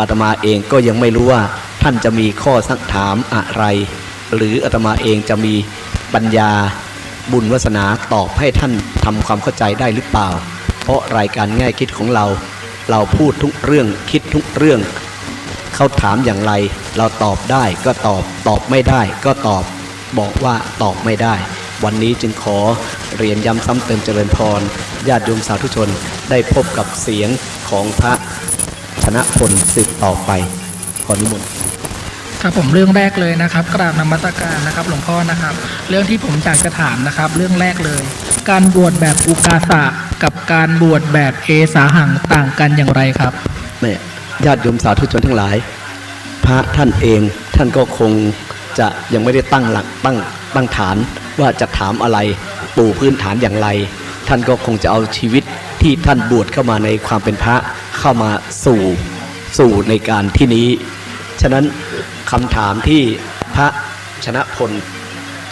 อาตมาเองก็ยังไม่รู้ว่าท่านจะมีข้อสักถามอะไร หรืออาตมาเองจะมีปัญญาบุญวาสนาตอบให้ท่านทำความเข้าใจได้หรือเปล่า เพราะรายการง่ายคิดของเรา เราพูดทุกเรื่องคิดทุกเรื่องเขาถามอย่างไร เราตอบได้ก็ตอบตอบไม่ได้ก็ตอบบอกว่าตอบไม่ได้ วันนี้จึงขอเรียนย้ำซ้ำเติมเจริญพรญาติโยมสาธุชนได้พบกับเสียงของพระ ชนะพลสืบต่อไปขอนิมนต์ครับผมเรื่องแรกเลยนะครับ กราบนมัสการนะครับ หลวงพ่อนะครับ เรื่องที่ผมอยากจะถามนะครับ เรื่องแรกเลย การบวชแบบอุกาสะกับการบวชแบบเอสาหังต่างกันอย่างไรครับแม่ญาติโยมสาธุชนทั้งหลาย พระท่านเองท่านก็คงจะยังไม่ได้ตั้งหลักตั้งตั้งฐานว่าจะถามอะไรปูพื้นฐานอย่างไร ท่านก็คงจะเอาชีวิตที่ท่านบวชเข้ามาในความเป็นพระ เข้ามาสู่สู่ในการที่นี้ ฉะนั้นคำถามที่พระชนะพล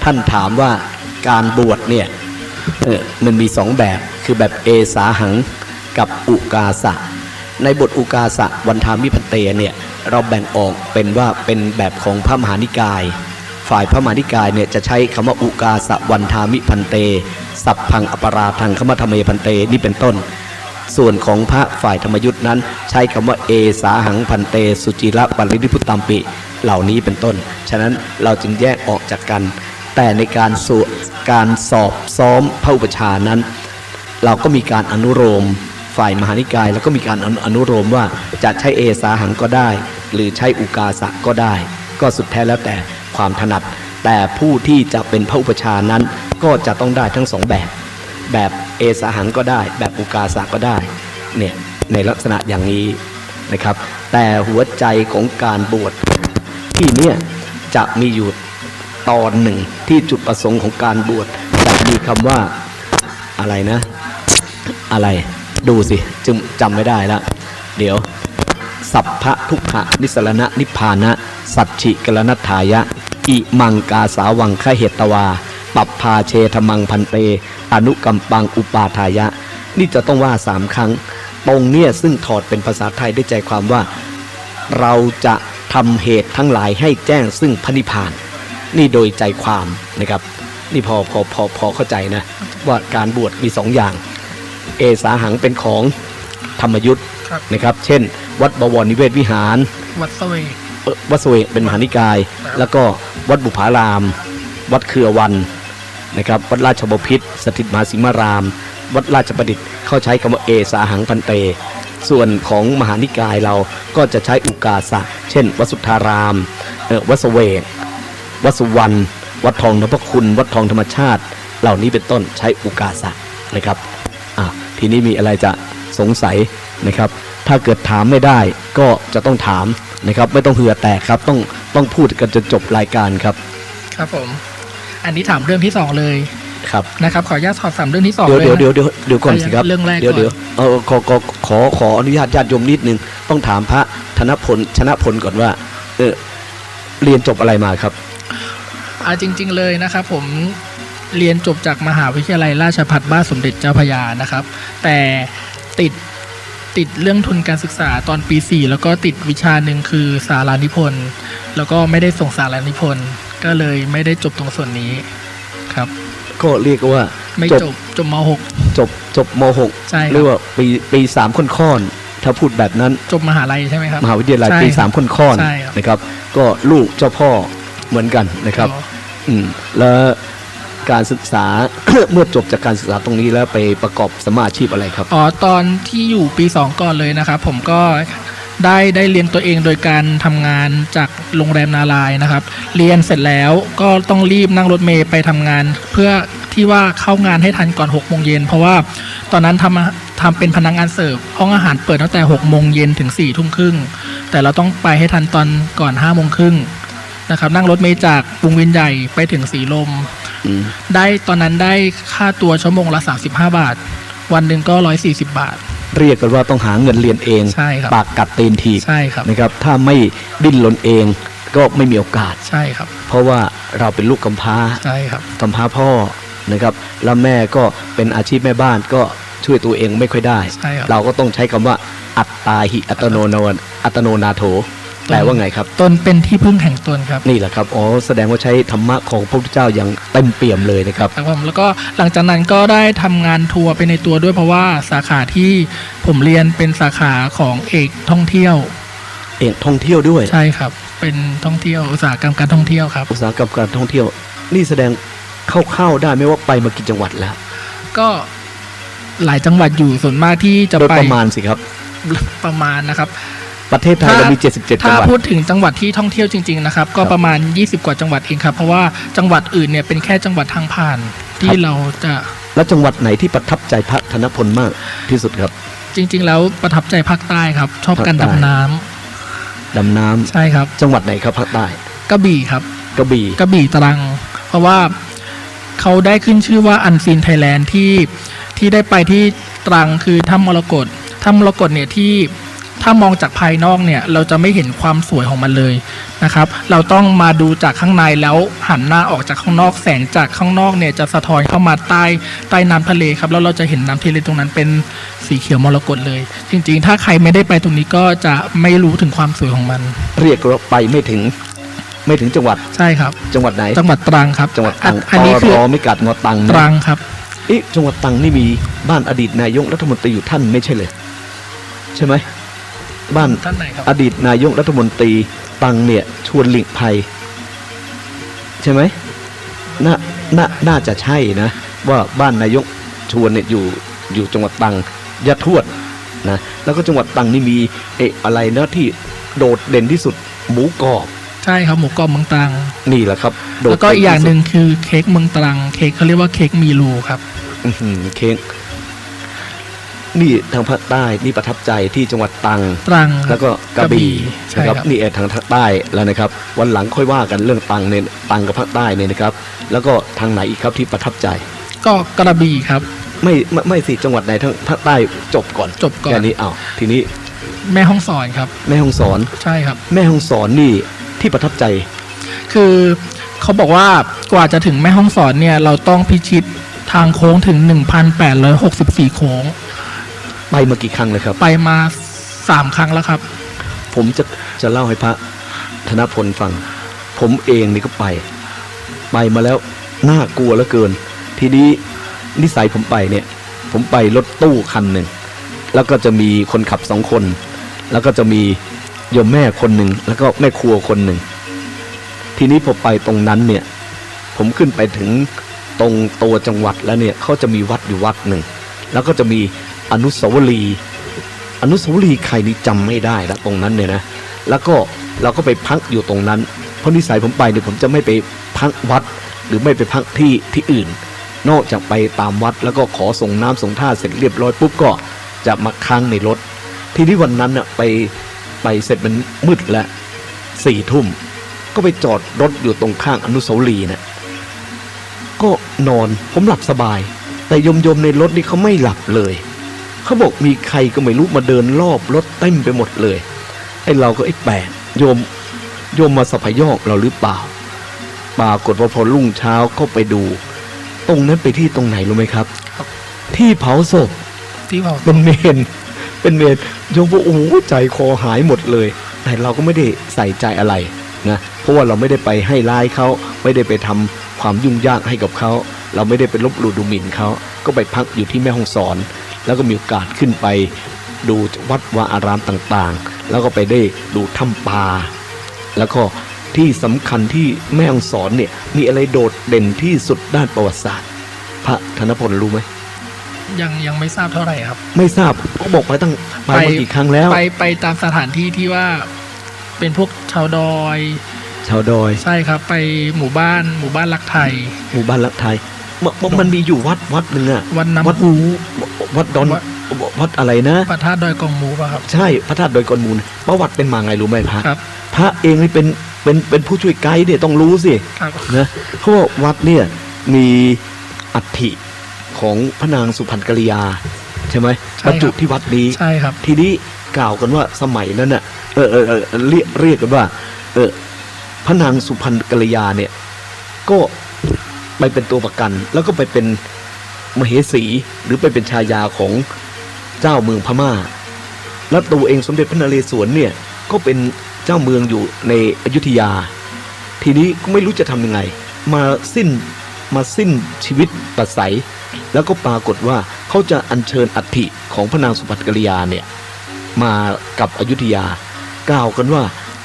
ท่านถามว่าการบวชเนี่ยมันมีสองแบบคือแบบเอสาหังกับอุกาสะ ในบทอุกาสะวันทามิพันเตเนี่ยเราแบ่งออกเป็นว่าเป็นแบบของพระมหานิกาย ฝ่ายพระมหานิกายเนี่ยจะใช้คำว่าอุกาสะวันทามิพันเต สัพพังอปราทังขมธรรมเมพันเตนี่เป็นต้น ส่วนของพระฝ่ายธรรมยุทธ์นั้น ใช้คำว่าเอสาหังพันเต สุจิระปรินิพุตตัมปิเหล่านี้เป็นต้น ฉะนั้นเราจึงแยกออกจากกัน แต่ในการสการสอบซ้อมพระอุปชานั้น เราก็มีการอนุโลมฝ่ายมหานิกาย แล้วก็มีการอนุโลมว่าจะใช้เอสาหังก็ได้ หรือใช้อุกาสะก็ได้ ก็สุดแท้แล้วแต่ความถนัด แต่ผู้ที่จะเป็นพระอุปชานั้นก็จะต้องได้ทั้งสองแบบ แบบ เอสาหังก็ได้ แบบอุกาสะก็ได้เนี่ยในลักษณะอย่างนี้นะครับ แต่หัวใจของการบวชที่เนี่ยจะมีอยู่ตอนหนึ่งที่จุดประสงค์ของการบวชจะมีคำว่าอะไรนะ อะไรดูสิจึงจำไม่ได้แล้วเดี๋ยว สัพพะทุกขะนิสรณะนิพพานะ สัจฉิกรณทายะ อิมังกาสาวังคเหตวา ปัปพาเชธมังพันเต อนุกัมปังอุปาทายะ นี่จะต้องว่าสามครั้ง ตรงเนี่ยซึ่งถอดเป็นภาษาไทยได้ใจความว่า เราจะทำเหตุทั้งหลายให้แจ้งซึ่งพระนิพพาน นี่โดยใจความนะครับ นี่พอพอพอพอเข้าใจนะ ว่าการบวชมีสองอย่าง เอสาหังเป็นของธรรมยุทธ์ครับนะครับ เช่น วัดบวรนิเวศวิหาร วัดเสวยเอ่อวัดสเวกเป็นมหานิกายครับแล้วก็วัดบุพาราม วัดเครือวัน นะครับวัดราชบพิตรสถิตมหาสิมาราม วัดราชประดิษฐ์เขาใช้คำว่าเอสาหังพันเต ส่วนของมหานิกายเราก็จะใช้อุกาสะ เช่น วัดสุทธารามวัดสเวกวัดสุวรรณวัดทองนพคุณ วัดทองธรรมชาติ เหล่านี้เป็นต้นใช้อุกาสะนะครับอะทีนี้มีอะไรจะสงสัยนะครับ ถ้าเกิดถามไม่ได้ก็จะต้องถามนะครับ ไม่ต้องเหือแตกครับ ต้องต้องพูดกันจนจบรายการครับ ครับผม อันนี้ถามเรื่องที่สองเลยครับนะครับขออนุญาตสอบถามเรื่องที่สองเดี๋ยวเลยเดี๋ยวนะเดี๋ยวเดี๋ยวเดี๋ยวก่อนสิครับเรื่องแรกเดี๋ยวก่อนเดี๋ยวเออขอขอขอขออนุญาตญาติโยมนิดนึงต้องถามพระธนพลชนะพลก่อนว่าเออเรียนจบอะไรมาครับอ่าจริง ๆ เลยนะครับผมเรียนจบจากมหาวิทยาลัยราชภัฏบ้านสมเด็จเจ้าพระยานะครับ แต่ติดติดเรื่องทุนการศึกษาตอนปี 4 แล้วก็ติดวิชาหนึ่งคือสารานิพนธ์แล้วก็ไม่ได้ส่งสารานิพนธ์ ก็เลยไม่ได้จบตรงส่วนนี้ครับ ก็เรียกว่าไม่จบจบจบมจบจบม .6 ใช่ครับเรียกว่าปีปีสามค่อนค่อนๆถ้าพูดแบบนั้น .6 จบมหาลัยใช่ไหมครับมหาวิทยาลัยใช่ปีครับสามค่อนค่อนๆใช่ครับนะครับ ก็ลูกเจ้าพ่อเหมือนกันนะครับอ๋ออืมแล้วการศึกษาเมื่อจบจากการศึกษาตรงนี้แล้วไปประกอบสมมาอาชีพอะไรครับอ๋อตอนที่อยู่ปี 2 ก่อนเลยนะครับ ผมก็ ได้ได้เรียนตัวเองโดยการทำงานจากโรงแรมนารายณ์นะครับ เรียนเสร็จแล้วก็ต้องรีบนั่งรถเมย์ไปทำงาน เพื่อที่ว่าเข้างานให้ทันก่อน6โมงเย็นเพราะว่าตอนนั้นทำทำเป็นพนักงานเสิร์ฟห้องอาหารเปิดตั้งแต่6โมงเย็นถึง4ทุ่มครึ่งแต่เราต้องไปให้ทันตอนก่อน5โมงครึ่งนะครับนั่งรถเมย์จากวงเวียนใหญ่ไปถึงสีลมอืมได้ตอนนั้นได้ค่าตัวชั่วโมงละ 35 บาท วันหนึ่งก็ 140 บาท เรียกกันว่าต้องหาเงินเรียนเอง ใช่ครับปากกัดตีนถีบใช่ครับนะครับ ถ้าไม่ดิ้นรนเองก็ไม่มีโอกาสใช่ครับ เพราะว่าเราเป็นลูกกำพร้าใช่ครับกำพร้าพ่อนะครับ แล้วแม่ก็เป็นอาชีพแม่บ้านก็ช่วยตัวเองไม่ค่อยได้ใช่ครับเราก็ต้องใช้คำว่าอัตตาหิอัตโนโนอัตโนนาโถ แปลว่าไงครับ ตนเป็นที่พึ่งแห่งตนครับ นี่แหละครับ อ๋อ แสดงว่าใช้ธรรมะของพระพุทธเจ้าอย่างเต็มเปี่ยมเลยนะครับครับผมแล้วก็หลังจากนั้นก็ได้ทำงานทัวร์ไปในตัวด้วยเพราะว่าสาขาที่ผมเรียนเป็นสาขาของเอกท่องเที่ยว เอกท่องเที่ยวด้วย ใช่ครับ เป็นท่องเที่ยวอุตสาหกรรมการท่องเที่ยวครับ อุตสาหกรรมการท่องเที่ยว นี่แสดงเข้าๆได้ไหมว่าไปมากี่จังหวัดแล้ว ก็หลายจังหวัดอยู่ส่วนมากที่จะโดยไปประมาณสิครับ ประมาณนะครับ ประเทศไทยเรามี 77 จัถ้างหวัดพูดถึงจังหวัดที่ท่องเที่ยวจริงๆนะครับ ก็ครับประมาณ 20 กว่าจังหวัดเองครับ เพราะว่าจังหวัดอื่นเนี่ยเป็นแค่จังหวัดทางผ่านที่ครับเราจะ แล้วจังหวัดไหนที่ประทับใจพระธนพลมากที่สุดครับ จริง ๆ แล้วประทับใจภาคใต้ครับ ชอบการภาคใต้ดำน้ำดำน้ำใช่ครับ จังหวัดไหนครับภาคใต้กระบี่ครับกระบี่กระบี่ตรัง เพราะว่าเขาได้ขึ้นชื่อว่าอันซีนไทยแลนด์ที่ที่ได้ไปที่ตรังคือถ้ำมรกตถ้ำมรกตเนี่ยที่ ถ้ามองจากภายนอกเนี่ยเราจะไม่เห็นความสวยของมันเลยนะครับ เราต้องมาดูจากข้างในแล้วหันหน้าออกจากข้างนอกแสงจากข้างนอกเนี่ยจะสะท้อนเข้ามาใต้ใต้น้ำทะเลครับแล้วเราจะเห็นน้ำทะเลตรงนั้นเป็นสีเขียวมรกตเลย จริง ๆ ถ้าใครไม่ได้ไปตรงนี้ก็จะไม่รู้ถึงความสวยของมัน เรียกว่าไปไม่ถึงไม่ถึงจังหวัดใช่ครับ จังหวัดไหน จังหวัดตรังครับจังหวัดตรังอันนี้ตคือรอไม่กัดงอตังตนะรังครับเอ๊ะจังหวัดตรังนี่มีบ้านอดีตนายกรัฐมนตรีอยู่ท่านไม่ใช่เลย ใช่ไหม บ้านท่านไหนครับอดีตนายกรัฐมนตรีตังเนี่ยชวนหลีกภัย ใช่ไหมน่าน่าน่าจะใช่นะ ว่าบ้านนายกชวนเนี่ยอยู่อยู่จังหวัดตรังยะทวดนะแล้วก็จังหวัดตรังนี่มีเอะอะไรนะที่โดดเด่นที่สุดหมูกรอบใช่ครับหมูกรอบเมืองตรังนี่แหละครับโดดแล้วก็อีกอย่างหนึ่งคือเค้กเมืองตรังเค้กเขาเรียกว่าเค้กมีรูครับอื้อหือเค้ก นี่ทางภาคใต้นี่ประทับใจที่จังหวัดตรัง ตรังครัแล้บวก็กระบี่ใช่นะคครัรับบนี่เออทางใต้แล้วนะครับ วันหลังค่อยว่ากันเรื่องตังเนี่ยตังกับภาคใต้เนี่ยนะครับ แล้วก็ทางไหนอีกครับที่ประทับใจ ก็กระบี่ครับ ไม่ไม่ไม่สิจังหวัดไหนทั้งภาคใต้จบก่อนจบก่อนแค่นี้อ้าวทีนี้ แม่ห้องสอนครับ แม่ฮ่องสอนใช่ใช่ครับ แม่ฮ่องสอนนี่ที่ประทับใจ คือเขาบอกว่ากว่าจะถึงแม่ห้องสอนเนี่ยเราต้องพิชิตทางโค้งถึง 1,864 โค้ง ไปมากี่ครั้งเลยครับ ไปมา3ครั้งแล้วครับ ผมจะจะเล่าให้พระธนพลฟัง ผมเองนี่ก็ไป ไปมาแล้วน่ากลัวเหลือเกิน ทีนี้นิสัยผมไปเนี่ย ผมไปรถตู้คันหนึ่งแล้วก็จะมีคนขับสองคน แล้วก็จะมีโยมแม่คนหนึ่งแล้วก็แม่ครัวคนหนึ่งทีนี้พอไปตรงนั้นเนี่ย ผมขึ้นไปถึงตรงตัวจังหวัดแล้วเนี่ยเขาจะมีวัดอยู่วัดหนึ่งแล้วก็จะมี อนุสาวรีย์อนุสาวรีย์ใครนี่จำไม่ได้ล้วตรงนั้นเนี่ยนะแล้วก็เราก็ไปพักอยู่ตรงนั้น เพราะนิสัยผมไปเนี่ยผมจะไม่ไปพักวัด หรือไม่ไปพักที่ที่อื่น นอกจากไปตามวัดแล้วก็ขอส่งน้ำส่งท่าเสร็จเรียบร้อยปุ๊บก็จะมาค้างในรถ ทีนี้วันนั้นน่ะไปไปเสร็จมันมืดแล้วสี่ทุ่มก็ไปจอดรถอยู่ตรงข้างอนุสาวรีย์น่ะก็นอนผมหลับสบาย แต่ยมยมในรถนี่เขาไม่หลับเลย เขาบอกมีใครก็ไม่รู้มาเดินรอบรถเต็มไปหมดเลย ไอ้เราก็ไอ้แปลกโยมโยมมาสพยอกเราหรือเปล่าปรากฏว่าพอรุ่งเช้าก็ไปดู ตรงนั้นไปที่ตรงไหนรู้ไหมครับครับที่เผาศพที่บอกเป็นเมน เป็นเมนโยมบอกโอ้โหใจคอหายหมดเลย แต่เราก็ไม่ได้ใส่ใจอะไรนะเพราะว่าเราไม่ได้ไปให้ร้ายเขาไม่ได้ไปทำความยุ่งยากให้กับเขา เราไม่ได้ไปลบหลู่ดูหมิ่นเขาก็ไปพักอยู่ที่แม่ห้องสอน แล้วก็มีโอกาสขึ้นไปดูวัดวาอารามต่างๆ แล้วก็ไปได้ดูถ้ำปลาแล้วก็ที่สำคัญที่แม่ฮ่องสอนเนี่ยมีอะไรโดดเด่นที่สุดด้านประวัติศาสตร์ พระธนพลรู้ไหมยังยังไม่ทราบเท่าไหร่ครับ ไม่ทราบก็บอกไปตั้งไปมากี่ครั้งแล้ว ไปไปตามสถานที่ที่ว่าเป็นพวกชาวดอย ชาวดอยใช่ครับ ไปหมู่บ้านหมู่บ้านรักไทย หมู่บ้านรักไทยมมมันมีอยู่วัดวัดหนึ่งอะวันวัดน้ำหู วัดดอนวัด วัดอะไรนะ พระธาตุดอยกองหมูป่ะครับ ใช่พระธาตุดอยกอนมูลประวัติเป็นมาไงรู้ไหมพระครับ พระเองนี่เป็นเป็นเป็นผู้ช่วยไกด์เนี่ยต้องรู้สิครับนะเพราะว่าวัดเนี่ยมีอัฐิของพระนางสุพรรณกัลยา ใช่ไหมใช่บรรจุครับ ที่วัดนี้ ใช่ครับ ทีนี้กล่าวกันว่าสมัยนั้นน่ะเออเออเออเรียกเรียกกันว่า เออพระนางสุพรรณกัลยาเนี่ย ก็ไปเป็นตัวประกัน แล้วก็ไปเป็น มเหสี หรือไปเป็นชายาของเจ้าเมืองพม่า แล้วตัวเองสมเด็จพระนเรศวรเนี่ยก็เป็นเจ้าเมืองอยู่ในอยุธยา ทีนี้ก็ไม่รู้จะทำยังไง มาสิ้นมาสิ้นชีวิตตัดใสยแล้วก็ปรากฏว่าเขาจะอัญเชิญอัฐิของพระนางสุภัทกริยาเนี่ยมากับอยุธยา กล่าวกันว่า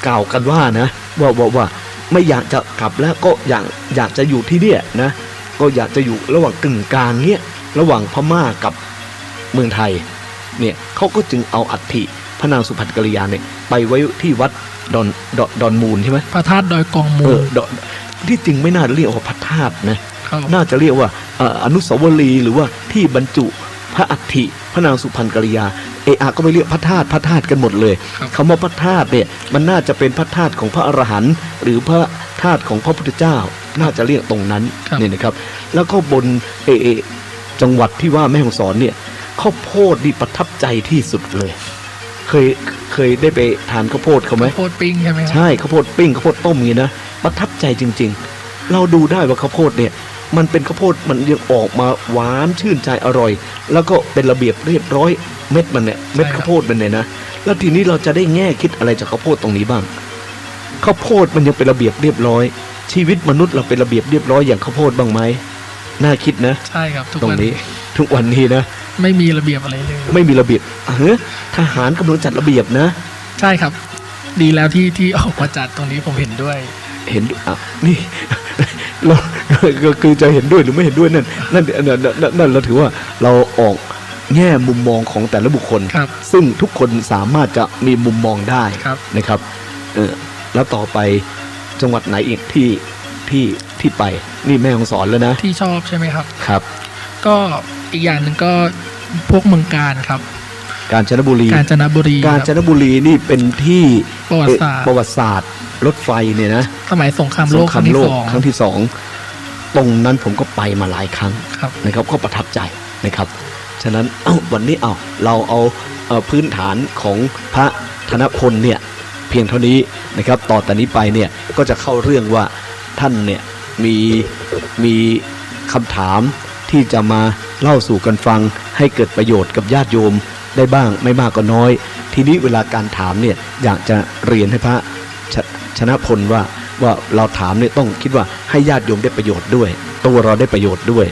กล่าวกันว่านะว่าว่าว่าไม่อยากจะกลับแล้วก็อยากอยากจะอยู่ที่เนี่ยนะ ก็อยากจะอยู่ระหว่างกึ่งกลางเนี่ยระหว่างพม่ากับเมืองไทยเนี่ยเขาก็จึงเอาอัฐิพระนางสุภัทกริยาเนี่ยไปไว้ที่วัดดอนดอนดอนมูลใช่ไหมพระธาตุดอยกองมูเอลอดอนที่จริงไม่น่าเรียกว่าพระธาตุนะครับน่าจะเรียกว่าเอ่ออนุสาวรีย์หรือว่าที่บรรจุพระอัฐิพระนางสุพรรณกริยาเอะอะก็ไม่เรียกพระธาตุพระธาตุกันหมดเลยครับคำว่าพระธาตุเนี่ยมันน่าจะเป็นพระธาตุของพระอรหันต์หรือพระธาตุของพระพุทธเจ้า น่าจะเรียกตรงนั้นครับ เนี่ยนะครับ แล้วก็บนเอเอจังหวัดที่ว่าแม่ฮ่องสอนเนี่ยข้าวโพดนี่ประทับใจที่สุดเลย เคยเคยได้ไปทานข้าวโพดเขาไหมโพดปิ้งใช่ไหมครับ ใช่ข้าวโพดปิ้งข้าวโพดต้มอย่างนี้นะประทับใจจริง ๆ เราดูได้ว่าข้าวโพดเนี่ย มันเป็นข้าวโพดมันยังออกมาหวานชื่นใจอร่อย แล้วก็เป็นระเบียบเรียบร้อยเม็ดมันเนี่ยเม็ดข้าวโพดมันเนี่ยนะแล้วทีนี้เราจะได้แง่คิดอะไรจากข้าวโพดตรงนี้บ้างข้าวโพดมันยังเป็นระเบียบเรียบร้อย ชีวิตมนุษย์เราเป็นระเบียบเรียบร้อยอย่างข้าวโพดบ้างไหมน่าคิดนะใช่ครับทุกตรงวันนี้ ทุกวันนี้นะไม่มีระเบียบอะไรเลย ไม่มีระเบียบเฮ้ยทหารกำลังจัดระเบียบนะ ใช่ครับ ดีแล้วที่ที่ออกมาจัดตรงนี้ผมเห็นด้วย เห็นด้วยอะนี่ เราก็คือจะเห็นด้วยหรือไม่เห็นด้วยนั่นนั่นนั่นนั่นนั่นเราถือว่าเราออกแง่มุมมองของแต่ละบุคคล ครับซึ่งทุกคนสามารถจะมีมุมมองได้ครับ นะครับเออแล้วต่อไป จังหวัดไหนอีกที่ที่ที่ไปนี่แม่ของสอนแล้วนะ ที่ชอบใช่ไหมครับ ครับ ก็อีกอย่างหนึ่งก็พวกเมืองการครับ กาญจนบุรี กาญจนบุรีกาญคจรับนบุรีนี่เป็นที่ประวัติศาสตร์เอ่อประวัติศาสตร์ รถไฟเนี่ยนะสมัยสงครามสโลงกคครารั้มงที่โลสกองครั้งที่สองตรงนั้นผมก็ไปมาหลายครั้งครับนะครับก็ประทับใจนะครับ ฉะนั้นเอ้าวันนี้เอาเราเอาเอ่อพื้นฐานของพระธนพลเนี่ยเพียงเท่านี้นะครับ ต่อแต่นี้ไปเนี่ยก็จะเข้าเรื่องว่าท่านเนี่ยมีมีคำถามที่จะมาเล่าสู่กันฟัง ให้เกิดประโยชน์กับญาติโยมได้บ้างไม่มากก็น้อย ทีนี้เวลาการถามเนี่ยอยากจะเรียนให้พระชชนะพลว่าว่าเราถามเนี่ยต้องคิดว่าให้ญาติโยมได้ประโยชน์ด้วย ตัวเราได้ประโยชน์ด้วย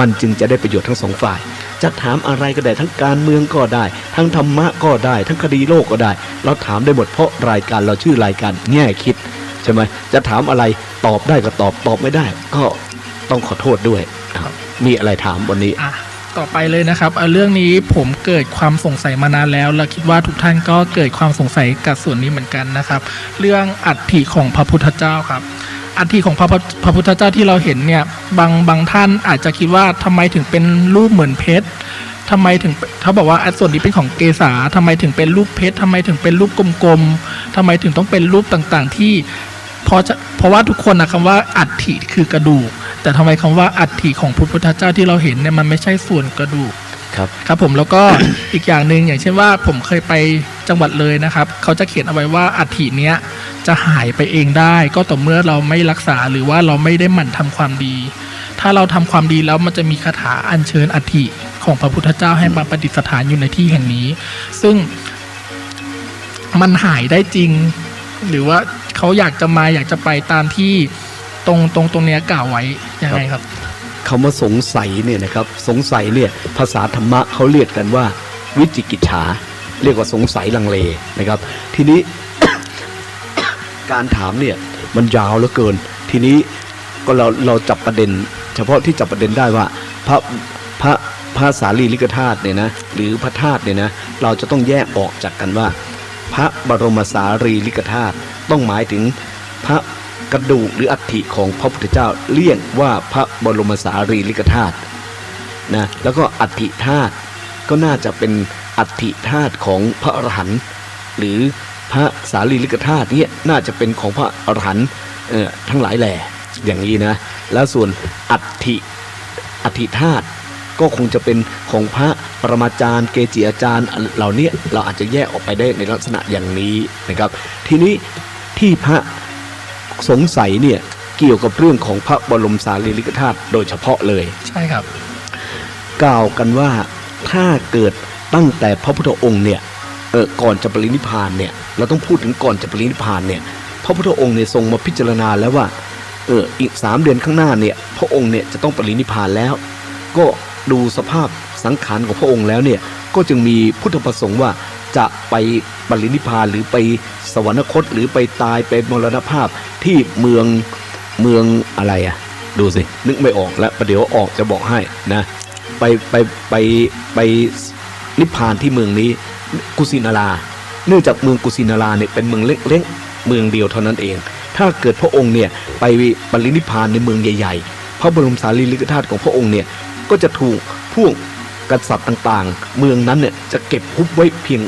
มันจึงจะได้ประโยชน์ทั้งสองฝ่าย จะถามอะไรก็ได้ทั้งการเมืองก็ได้ ทั้งธรรมะก็ได้ ทั้งคดีโลกก็ได้ เราถามได้หมดเพราะรายการเราชื่อรายการแง่คิดใช่ไหมจะถามอะไรตอบได้ก็ตอบตอบไม่ได้ ก็ต้องขอโทษด้วยมีอะไรถามวันนี้ต่อไปเลยนะครับเรื่องนี้ผมเกิดความสงสัยมานานแล้ว และคิดว่าทุกท่านก็เกิดความสงสัยกับส่วนนี้เหมือนกันนะครับ เรื่องอัฐิของพระพุทธเจ้าครับ อัฐิของพระพุทธพระพุทธเจ้าที่เราเห็นเนี่ยบางบางท่านอาจจะคิดว่าทำไมถึงเป็นรูปเหมือนเพชรทำไมถึงเขาบอกว่าอะส่วนนี้เป็นของเกษาทำไมถึงเป็นรูปเพชรทำไมถึงเป็นรูปกลมๆทำไมถึงต้องเป็นรูปต่างๆ ที่เพราะจะเพราะว่าทุกคนนะคำว่าอัฐิคือกระดูก แต่ทำไมคำว่าอัฐิของพระพุทธเจ้าที่เราเห็นเนี่ยมันไม่ใช่ส่วนกระดูกครับครับผมแล้วก็อีกอย่างหนึ่งอย่างเช่นว่าผมเคยไปจังหวัดเลยนะครับ เขาจะเขียนเอาไว้ว่าอัฐิเนี้ย จะหายไปเองได้ ก็ต่อเมื่อเราไม่รักษาหรือว่าเราไม่ได้หมั่นทำความดี ถ้าเราทำความดีแล้วมันจะมีคาถาอัญเชิญอัฐิของพระพุทธเจ้าให้มาประดิษฐานอยู่ในที่แห่งนี้ ซึ่งมันหายได้จริง หรือว่าเขาอยากจะมาอยากจะไปตามที่ตรงตรงตรงเนี้ยกล่าวไว้ยังไงครับคำว่าสงสัยเนี่ยนะครับสงสัยเนี่ยภาษาธรรมะเขาเรียกกันว่า วิจิกิจฉาเรียกว่าสงสัยลังเลนะครับ ทีนี้ การถามเนี่ยมันยาวเหลือเกิน ทีนี้ก็เราเราจับประเด็น เฉพาะที่จับประเด็นได้ว่าพระพระพระสารีริกธาตุเนี่ยนะหรือพระธาตุเนี่ยนะเราจะต้องแยกออกจากกันว่า พระบรมสารีริกธาตุต้องหมายถึงพระกระดูกหรืออัฐิของพระพุทธเจ้าเรียกว่าพระบรมสารีริกธาตุนะแล้วก็อัฐิธาตุก็น่าจะเป็นอัฐิธาตุของพระอรหันต์หรือ พระสารีริกธาตุเนี่ยน่าจะเป็นของพระอรหันต์เอ่อทั้งหลายแหล่อย่างนี้นะ แล้วส่วนอัฐิอธิธาตุก็คงจะเป็นของพระปรมาจารย์ เกจิอาจารย์เหล่านี้เราอาจจะแยกออกไปได้ในลักษณะอย่างนี้นะครับ ทีนี้ที่พระสงสัยเนี่ยเกี่ยวกับเรื่องของพระบรมสารีริกธาตุโดยเฉพาะเลย ใช่ครับ กล่าวกันว่าถ้าเกิดตั้งแต่พระพุทธองค์เนี่ย เออก่อนจะปรินิพพานเนี่ยเราต้องพูดถึงก่อนจะปรินิพพานเนี่ยพระพุทธองค์เนี่ยทรงมาพิจารณาแล้วว่าเอออีกสามเดือนข้างหน้าเนี่ยพระองค์เนี่ยจะต้องปรินิพพานแล้ว ก็ดูสภาพสังขารของพระองค์แล้วเนี่ยก็จึงมีพุทธประสงค์ว่าจะไปปรินิพพานหรือไปสวรรคตหรือไปตายเป็นมรณภาพที่เมืองเมืองอะไรอะดูสินึกไม่ออกแล้วประเดี๋ยวออกจะบอกให้นะไปไปไปไปนิพพานที่เมืองนี้ กุสินาราเนื่องจากเมืองกุสินาราเนี่ยเป็นเมืองเล็กๆเมืองเดียวเท่านั้นเอง ถ้าเกิดพระองค์เนี่ยไปปรินิพพานในเมืองใหญ่ ๆ พระบรมสารีริกธาตุของพระองค์เนี่ยก็จะถูกพวกกษัตริย์ต่างๆ เมืองนั้นเนี่ยจะเก็บคุบไว้เพียง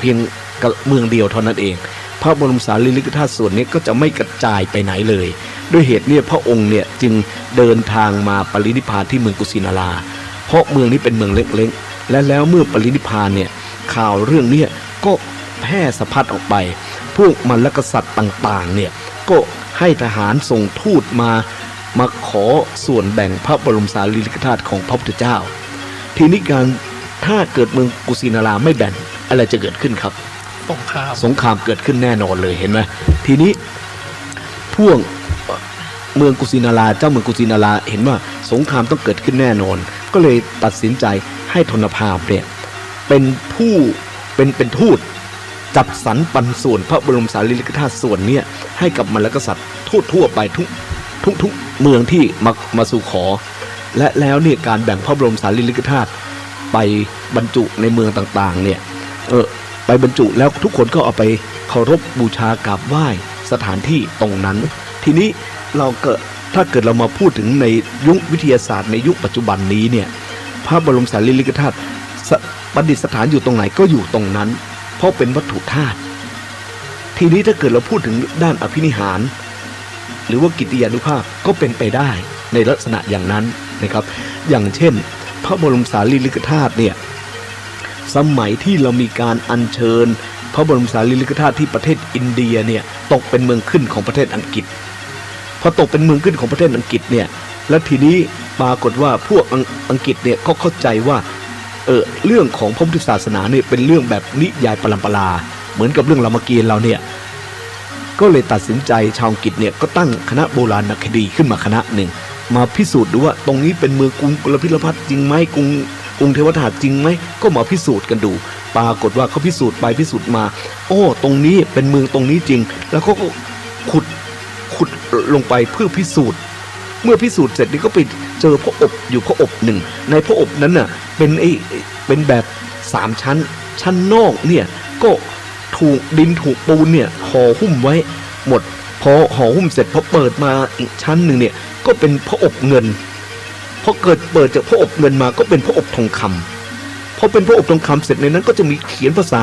เพียงเมืองเดียวเท่านั้นเอง พระบรมสารีริกธาตุส่วนนี้ก็จะไม่กระจายไปไหนเลย ด้วยเหตุเนี่ยพระองค์เนี่ยจึงเดินทางมาปรินิพพานที่เมืองกุสินารา เพราะเมืองนี้เป็นเมืองเล็กๆและแล้วเมื่อปรินิพพานเนี่ย ข่าวเรื่องเนี้ยก็แพร่สะพัดออกไป พวกมรรคกษัตริย์ต่างๆเนี่ยก็ให้ทหารส่งทูตมามาขอส่วนแบ่งพระบรมสารีริกธาตุของพระพุทธเจ้า ทีนี้การถ้าเกิดเมืองกุสินาราไม่แบ่งอะไรจะเกิดขึ้นครับ สงครามสงครามเกิดขึ้นแน่นอนเลยเห็นไหมทีนี้พวกเอ่อเมืองกุสินาราเจ้าเมืองกุสินาราเห็นว่าสงครามต้องเกิดขึ้นแน่นอน ก็เลยตัดสินใจให้ธนภาพเนี่ย เป็นผู้เป็นเป็นทูตจัดสรรปันส่วนพระบรมสารีริกธาตุส่วนเนี้ให้กับมรรคกษัตริย์ทั่วทั่วไปทุกทุกทุกเมืองที่มามาสู่ขอ และแล้วเนี่ยการแบ่งพระบรมสารีริกธาตุไปบรรจุในเมืองต่างๆเนี่ยเออไปบรรจุแล้วทุกคนก็เอาไปเคารพบูชากราบไหว้สถานที่ตรงนั้น ทีนี้เราเกิดถ้าเกิดเรามาพูดถึงในยุควิทยาศาสตร์ในยุคปัจจุบันนี้เนี่ยพระบรมสารีริกธาตุ ประดิษฐานอยู่ตรงไหนก็อยู่ตรงนั้น เพราะเป็นวัตถุธาตุทีนี้ถ้าเกิดเราพูดถึงด้านอภินิหาร หรือว่ากิติยานุภาพก็เป็นไปได้ในลักษณะอย่างนั้นนะครับ อย่างเช่น พระบรมสารีริกธาตุเนี่ยสมัยที่เรามีการอัญเชิญ พระบรมสารีริกธาตุที่ประเทศอินเดียเนี่ยตกเป็นเมืองขึ้นของประเทศอังกฤษพอตกเป็นเมืองขึ้นของประเทศอังกฤษเนี่ยแล้วทีนี้ปรากฏว่าพวกออังกฤษเนี่ยก็เข้าใจว่า เออเรื่องของพระพุทธศาสนาเนี่ยเป็นเรื่องแบบนิยายปรัมปราเหมือนกับเรื่องรามเกียรติ์เราเนี่ยก็เลยตัดสินใจชาวอังกฤษเนี่ยก็ตั้งคณะโบราณคดีขึ้นมาคณะหนึ่ง มาพิสูจน์ดูว่าตรงนี้เป็นเมืองกรุงกุลพิรพัฒน์จริงไหมกรุงกรุงเทวทหารจริงไหมก็มาพิสูจน์กันดู ปรากฏว่าเขาพิสูจน์ไปพิสูจน์มา โอ้ตรงนี้เป็นเมืองตรงนี้จริง แล้วเขาก็ขุดขุดลงไปเพื่อพิสูจน์ เมื่อพิสูจน์เสร็จนี่ก็ไป เจอพระอบอยู่พระอบหนึ่ง ในพระอบนั้นน่ะเป็นไอ้เป็นแบบสามชั้น ชั้นนอกเนี่ยก็ถูกดินถูกปูนเนี่ยห่อหุ้มไว้หมดพอห่อหุ้มเสร็จพอเปิดมาอีกชั้นหนึ่งเนี่ยก็เป็นพระอบเงินพอเกิดเปิดจากพระอบเงินมาก็เป็นพระอบทองคำพอเป็นพระอบทองคำเสร็จในนั้นก็จะมีเขียนภาษา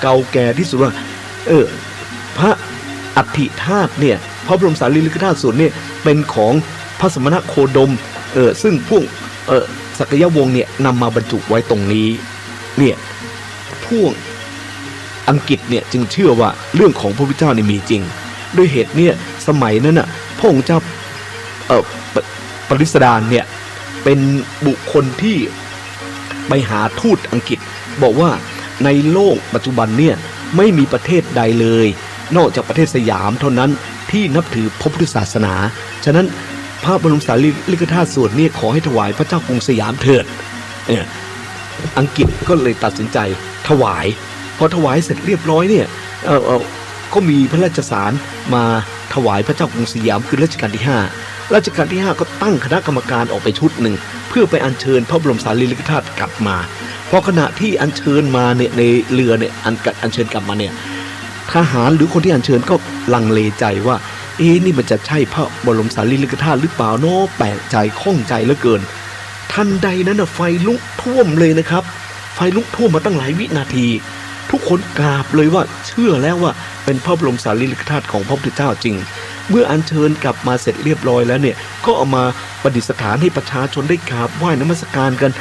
เก่าแก่ที่สุดว่า เออพระอัฐิธาตุเนี่ยพระบรมสารีริกธาตุส่วนเนี่ยเป็นของพระสมณโคดม เออซึ่งพวกเออสักยวงศ์เนี่ยนำมาบรรจุไว้ตรงนี้เนี่ยพวกอังกฤษเนี่ยจึงเชื่อว่าเรื่องของพระพุทธเจ้านี่มีจริง ด้วยเหตุเนี่ยสมัยนั้นน่ะพระองค์เจ้าเออปปริสดานเนี่ยเป็นบุคคลที่ไปหาทูตอังกฤษ บอกว่าในโลกปัจจุบันเนี่ยไม่มีประเทศใดเลย นอกจากประเทศสยามเท่านั้นที่นับถือพระพุทธศาสนา ฉะนั้น พระบรมสารีริกธาตุส่วนนี้ขอให้ถวายพระเจ้ากรุงสยามเถิดเนี่ยอังกฤษก็เลยตัดสินใจถวาย พอถวายเสร็จเรียบร้อยเนี่ยเออเออก็มีพระราชสารมาถวายพระเจ้ากรุงสยามคือรัชกาลที่ 5 รัชกาลที่ 5 ก็ตั้งคณะกรรมการออกไปชุดหนึ่ง เพื่อไปอัญเชิญพระบรมสารีริกธาตุกลับมาพอขณะที่อัญเชิญมาเนี่ยในเรือเนี่ยอันอัญเชิญกลับมาเนี่ยทหารหรือคนที่อัญเชิญก็ลังเลใจว่า เอ๊ะนี่มันจะใช่พระบรมสารีริกธาตุหรือเปล่าเนาะแปลกใจข้องใจเหลือเกิน ทันใดนั้นไฟลุกท่วมเลยนะครับ ไฟลุกท่วมมาตั้งหลายวินาที ทุกคนกราบเลยว่าเชื่อแล้วว่าเป็นพระบรมสารีริกธาตุของพระพุทธเจ้าจริง เมื่ออัญเชิญกลับมาเสร็จเรียบร้อยแล้วเนี่ยก็เอามาประดิษฐานให้ประชาชนได้กราบไหว้นมัสการกัน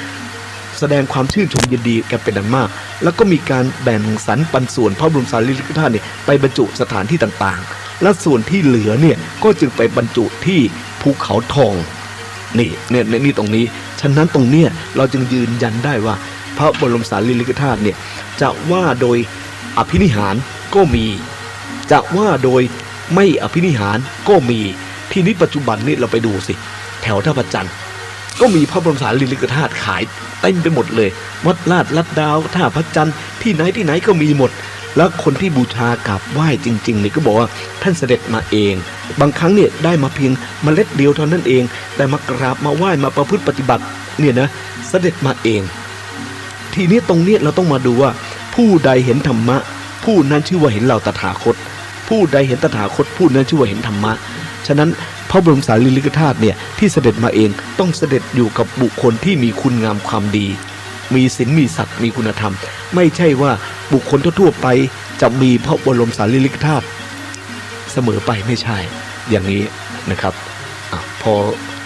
แสดงความชื่นชมยินดีกันเป็นอันมาก แล้วก็มีการแบ่งสรรปันส่วนพระบรมสารีริกธาตุเนี่ยไปบรรจุสถานที่ต่างๆ และส่วนที่เหลือเนี่ยก็จึงไปบรรจุที่ภูเขาทอง นี่เนี่ยนี่ยนี่ตรงนี้ฉะนั้นตรงเนี้ยเราจึงยืนยันได้ว่า พระบรมสารีริกธาตุเนี่ยจะว่าโดยอภินิหารก็มี จะว่าโดยไม่อภินิหารก็มีที่นี้ปัจจุบันนี้เราไปดูสิ แถวท่าประจันทร์ก็มีพระบรมสารีริกธาตุขายเต็มไปหมดเลย วัดลาดลัดดาวท่าพระจันทร์ที่ไหนที่ไหนก็มีหมด แล้วคนที่บูชากราบไหว้จริงๆเนี่ยก็บอกว่าท่านเสด็จมาเอง บางครั้งเนี่ยได้มาเพียงเมล็ดเดียวเท่านั้นเอง แต่มากราบมาไหว้มาประพฤติปฏิบัติเนี่ยนะเสด็จมาเอง ทีนี้ตรงเนี้ยเราต้องมาดูว่า ผู้ใดเห็นธรรมะ ผู้นั้นชื่อว่าเห็นเราตถาคต ผู้ใดเห็นตถาคตผู้นั้นชื่อว่าเห็นธรรมะฉะนั้นพระบรมสารีริกธาตุเนี่ยที่เสด็จมาเองต้องเสด็จอยู่กับบุคคลที่มีคุณงามความดี มีศีลมีศักดิ์มีคุณธรรม ไม่ใช่ว่าบุคคลทั่วๆไปจะมีพระบรมสารีริกธาตุเสมอไปไม่ใช่ อย่างนี้นะครับอะพอ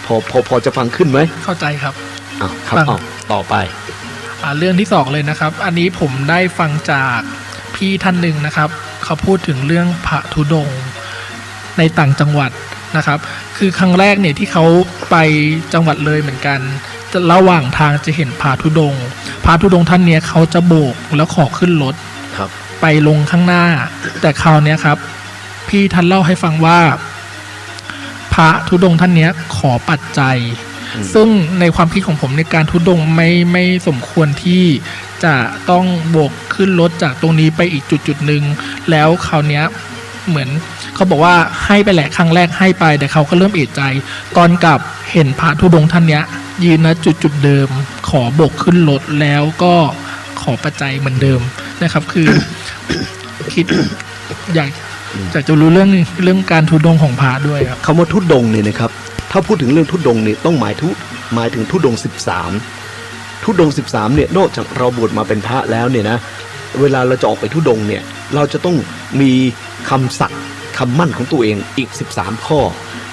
พอพอพอจะฟังขึ้นไหมเข้าใจครับอะครับฟังเอาต่อไปอ่าเรื่องที่สองเลยนะครับ อันนี้ผมได้ฟังจากพี่ท่านหนึ่งนะครับ เขาพูดถึงเรื่องพระธุดงค์ในต่างจังหวัดนะครับ คือครั้งแรกเนี่ยที่เขาไปจังหวัดเลยเหมือนกันจะ ระหว่างทางจะเห็นพระธุดงค์พระธุดงค์ท่านเนี้ยเขาจะโบกแล้วขอขึ้นรถครับไปลงข้างหน้า แต่คราวเนี้ยครับ พี่ท่านเล่าให้ฟังว่า พระธุดงค์ท่านเนี้ยขอปัจจัยอืมซึ่งในความคิดของผมในการทุดงค์ไม่ไม่สมควรที่จะต้องโบกขึ้นรถจากตรงนี้ไปอีกจุดจุดหนึ่งแล้วคราวเนี้ย เหมือนเขาบอกว่าให้ไปแหละครั้งแรกให้ไป แต่เขาก็เริ่มเอะใจ ตอนกลับเห็นพระธุดงค์ท่านเนี้ย ยืนณจุดจุดเดิม ขอโบกขึ้นรถแล้วก็ขอปัจจัยเหมือนเดิมนะครับ คือคิดอยากอยากจะรู้เรื่องเรื่องการทุดงของพระด้วยครับคำว่าทุดงเนี่ยนะครับ ถ้าพูดถึงเรื่องทุดงเนี่ยต้องหมายทุหมายถึงทุดงค์13 ทุดงค์13เนี่ยนอกจากเราบวชมาเป็นพระแล้วเนี่ยนะเวลาเราจะออกไปทุดงเนี่ย เราจะต้องมี คำสัตย์คำมั่นของตัวเองอีก 13 ข้อ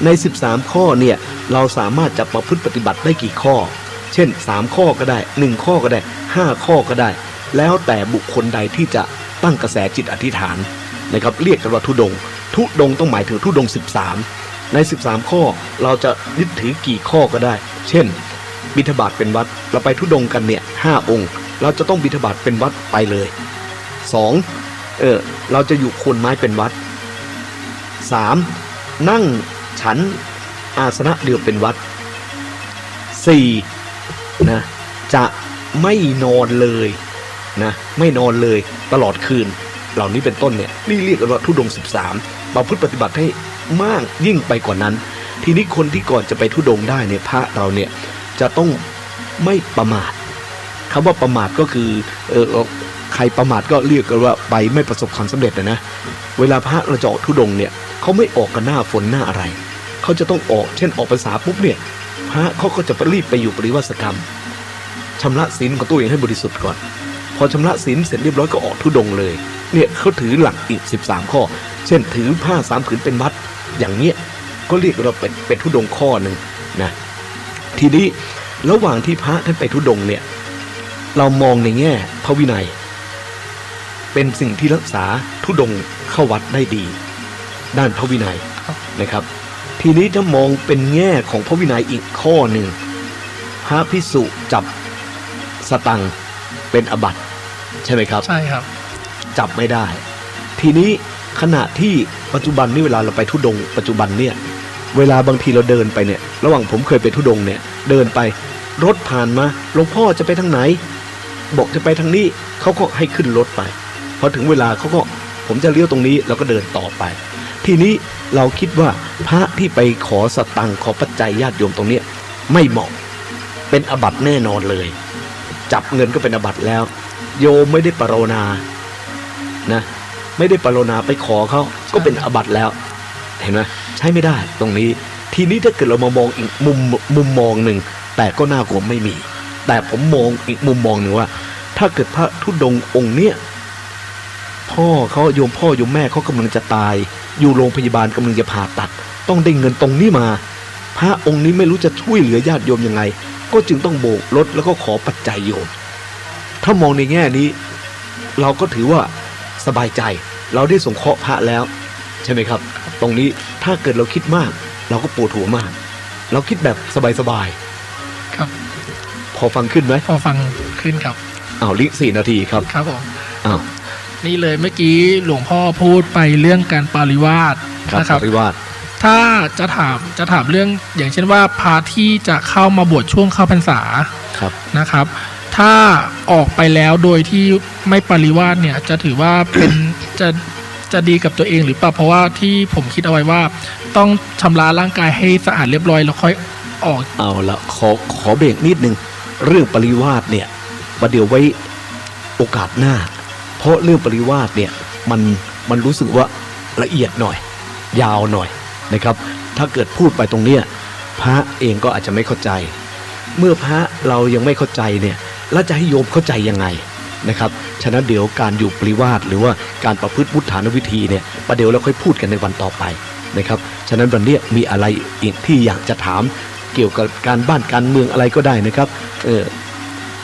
ใน 13 ข้อเนี่ยเราสามารถจะประพฤติปฏิบัติได้กี่ข้อ เช่น 3 ข้อก็ได้ 1 ข้อก็ได้ 5 ข้อก็ได้ แล้วแต่บุคคลใดที่จะตั้งกระแสจิตอธิษฐานนะครับเรียกกันว่าทุดง ทุดงต้องหมายถึงทุดง 13 ใน 13 ข้อเราจะยึดถือกี่ข้อก็ได้ เช่น บิณฑบาตเป็นวัดเราไปทุดงกันเนี่ยห้าองค์ เราจะต้องบิณฑบาตเป็นวัดไปเลยสอง เออเราจะอยู่คนไม้เป็นวัดสามนั่งฉันอาสนะเดียวเป็นวัดสี่นะจะไม่นอนเลยนะไม่นอนเลยตลอดคืน เหล่านี้เป็นต้นเนี่ยนี่เรียกกันว่าทุดง 13เราพฤติปฏิบัติให้มากยิ่งไปกว่านั้น ทีนี้คนที่ก่อนจะไปทุดงได้เนี่ยพระเราเนี่ยจะต้องไม่ประมาทคำว่าประมาทก็คือเออ ใครประมาทก็เรียกกันว่าไปไม่ประสบความสำเร็จนะนะ เวลาพระเราจะออกทุดงเนี่ยเขาไม่ออกกันหน้าฝนหน้าอะไร เขาจะต้องออกเช่นออกพรรษาปุ๊บเนี่ยพระเขาก็จะรีบไปอยู่ปริวัติกรรมชำระศีลของตัวเองให้บริสุทธิ์ก่อน พอชำระศีลเสร็จเรียบร้อยก็ออกทุดงเลย เนี่ยเขาถือหลักอีก 13 ข้อ เช่นถือผ้าสามผืนเป็นวัด อย่างเนี้ยก็เรียกเราเป็นเป็นทุดงข้อหนึ่งนะทีนี้ระหว่างที่พระท่านไปทุดงเนี่ยเรามองในแง่พระวินัย เป็นสิ่งที่รักษาทุดงค์เข้าวัดได้ดี ด้านพระวินัยครับนะครับ ทีนี้ถ้ามองเป็นแง่ของพระวินัยอีกข้อหนึ่งพระพิสุจับสตังค์เป็นอบัตใช่ไหมครับ ใช่ครับ จับไม่ได้ ทีนี้ขณะที่ปัจจุบันนี่เวลาเราไปทุดงค์ปัจจุบันเนี่ยเวลาบางทีเราเดินไปเนี่ย ระหว่างผมเคยไปทุดงค์เนี่ย เดินไปรถผ่านมาหลวงพ่อจะไปทางไหน บอกจะไปทางนี้เขาก็ให้ขึ้นรถไปพ อถึงเวลาเขาก็ผมจะเลี้ยวตรงนี้เราก็เดินต่อไป ทีนี้เราคิดว่าพระที่ไปขอสตังขอปัจจัยญาติโยมตรงเนี้ยไม่เหมาะ เป็นอบัตแน่นอนเลย จับเงินก็เป็นอบัตแล้ว โยมไม่ได้ปรารถนานะ ไม่ได้ปรารถนาไปขอเขาก็เป็นอบัตแล้ว เห็นไหมใช้ไม่ได้ตรงนี้ ทีนี้ถ้าเกิดเรามามองอีกมุมมุมมองหนึ่งแต่ก็น่ากลัวไม่มี แต่ผมมองอีกมุมมองหนึ่งว่า ถ้าเกิดพระธุดงค์องค์เนี้ย พ่อเขาโยมพ่อโยมแม่เขากำลังจะตาย อยู่โรงพยาบาลกำลังจะผ่าตัด ต้องได้เงินตรงนี้มา พระองค์นี้ไม่รู้จะช่วยเหลือญาติโยมยังไง ก็จึงต้องโบกรถแล้วก็ขอปัจจัยโยม ถ้ามองในแง่นี้ เราก็ถือว่าสบายใจเราได้สงเคราะห์พระแล้ว ใช่ไหมครับ ตรงนี้ถ้าเกิดเราคิดมาก เราก็ปวดหัวมาก เราคิดแบบสบายครับๆพอฟังขึ้นไหมพอฟังขึ้นครับอ้าวลิสี่นาทีครับครับผมอ้าว นี่เลยเมื่อกี้หลวงพ่อพูดไปเรื่องการปาริวาสครับนะครับปริวาสถ้าจะถามจะถามเรื่องอย่างเช่นว่าพระที่จะเข้ามาบวชช่วงเข้าพรรษาครับนะครับ ถ้าออกไปแล้วโดยที่ไม่ปริวาสเนี่ยจะถือว่าเป็นจะจะดีกับตัวเองหรือเปล่าเพราะว่าที่ผมคิดเอาไว้ว่า ต้องชำระร่างกายให้สะอาดเรียบร้อยแล้วค่อยออกเอาละขอขอเบรกนิดนึงเรื่องปริวาสเนี่ยประเดี๋ยวไว้โอกาสหน้าเพ ราะเรื่องปริวาสเนี่ยมันมันรู้สึกว่าละเอียดหน่อย ยาวหน่อยนะครับ ถ้าเกิดพูดไปตรงเนี้ยพระเองก็อาจจะไม่เข้าใจ เมื่อพระเรายังไม่เข้าใจเนี่ยแล้วจะให้โยมเข้าใจยังไงนะครับฉะนั้นเดี๋ยวการอยู่ปริวาสหรือว่าการประพฤติพุทธานวิธีเนี่ยประเดี๋ยวเราค่อยพูดกันในวันต่อไปนะครับฉะนั้นวันนี้มีอะไรอีกที่อยากจะถามเกี่ยวกับการบ้านการเมืองอะไรก็ได้นะครับเออ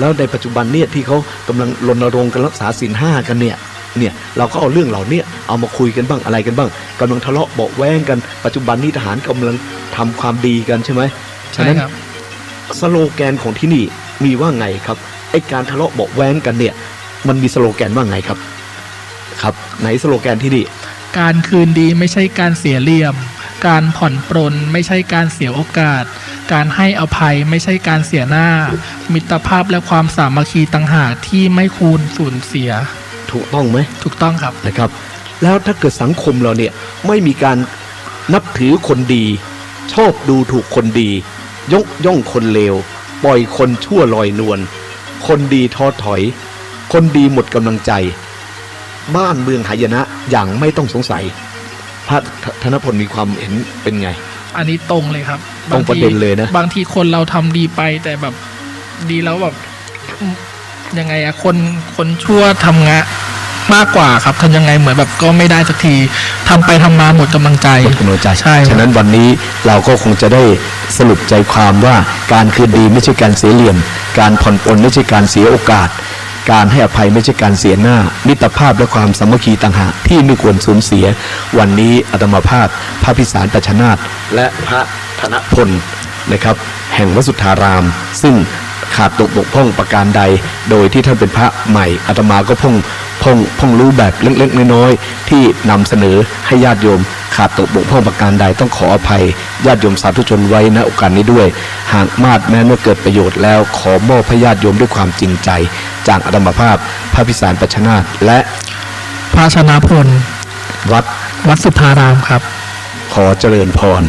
แล้วในปัจจุบันเนี่ยที่เขากำลังรณรงค์กันรักษาศีลห้ากันเนี่ยเนี่ยเราก็เอาเรื่องเหล่าเนี้เอามาคุยกันบ้างอะไรกันบ้างกำลังทะเลาะเบาะแว้งกันปัจจุบันนี้ทหารกำลังทำความดีกันใช่ไหมฉะนั้นใช่ครับสโลแกนของที่นี่มีว่าไงครับไอการทะเลาะเบาะแว้งกันเนี่ยมันมีสโลแกนว่าไงครับ ครับไหนสโลแกนที่นี่การคืนดีไม่ใช่การเสียเหลี่ยม การผ่อนปรนไม่ใช่การเสียโอกาส การให้อภัยไม่ใช่การเสียหน้า มิตรภาพและความสามัคคีต่างหากที่ไม่คูณสูญเสีย ถูกต้องไหมถูกต้องครับนะครับ แล้วถ้าเกิดสังคมเราเนี่ยไม่มีการนับถือคนดี ชอบดูถูกคนดี ยกย่องคนเลว ปล่อยคนชั่วลอยนวลคนดีท้อถอย คนดีหมดกำลังใจ บ้านเมืองหายนะอย่างไม่ต้องสงสัยพระธนพลมีความเห็นเป็นไง อันนี้ตรงเลยครับตรงประเด็นเลยนะ บางทีคนเราทำดีไปแต่แบบดีแล้วแบบอืมยังไงอะคนคนชั่วทำงานมากกว่าครับทำยังไงเหมือนแบบก็ไม่ได้สักทีทำไปทำมาหมดกำลังใจหมดกำลังใจใช่ครับฉะนั้นวันนี้เราก็คงจะได้สรุปใจความว่าการคืนดีไม่ใช่การเสียเหลี่ยม การผ่อนปลนไม่ใช่การเสียโอกาส การให้อภัยไม่ใช่การเสียหน้า มิตรภาพและความสามัคคีต่างหากที่ไม่ควรสูญเสีย วันนี้อาตมาภาพ พระพิสารประชนาตและพระธนพลนะครับ แห่งวสุทธาราม ซึ่งขาดตกบกพร่องประการใด โดยที่ท่านเป็นพระใหม่อาตมาก็พ่งพ่งพ่งรู้แบบเล็กๆน้อยๆที่นำเสนอให้ญาติโยม ขาดตกบกพร่องประการใดต้องขออภัย ญาติโยมสาธุชนไว้ณโอกาสนี้ด้วย หากมาดแม้เมื่อเกิดประโยชน์แล้วขอมอบให้ญาติโยมด้วยความจริงใจ จากอาตมาภาพพระพิสารปัชนาตและพระชนะพล วัดวัดสุทธารามครับ ขอเจริญพรค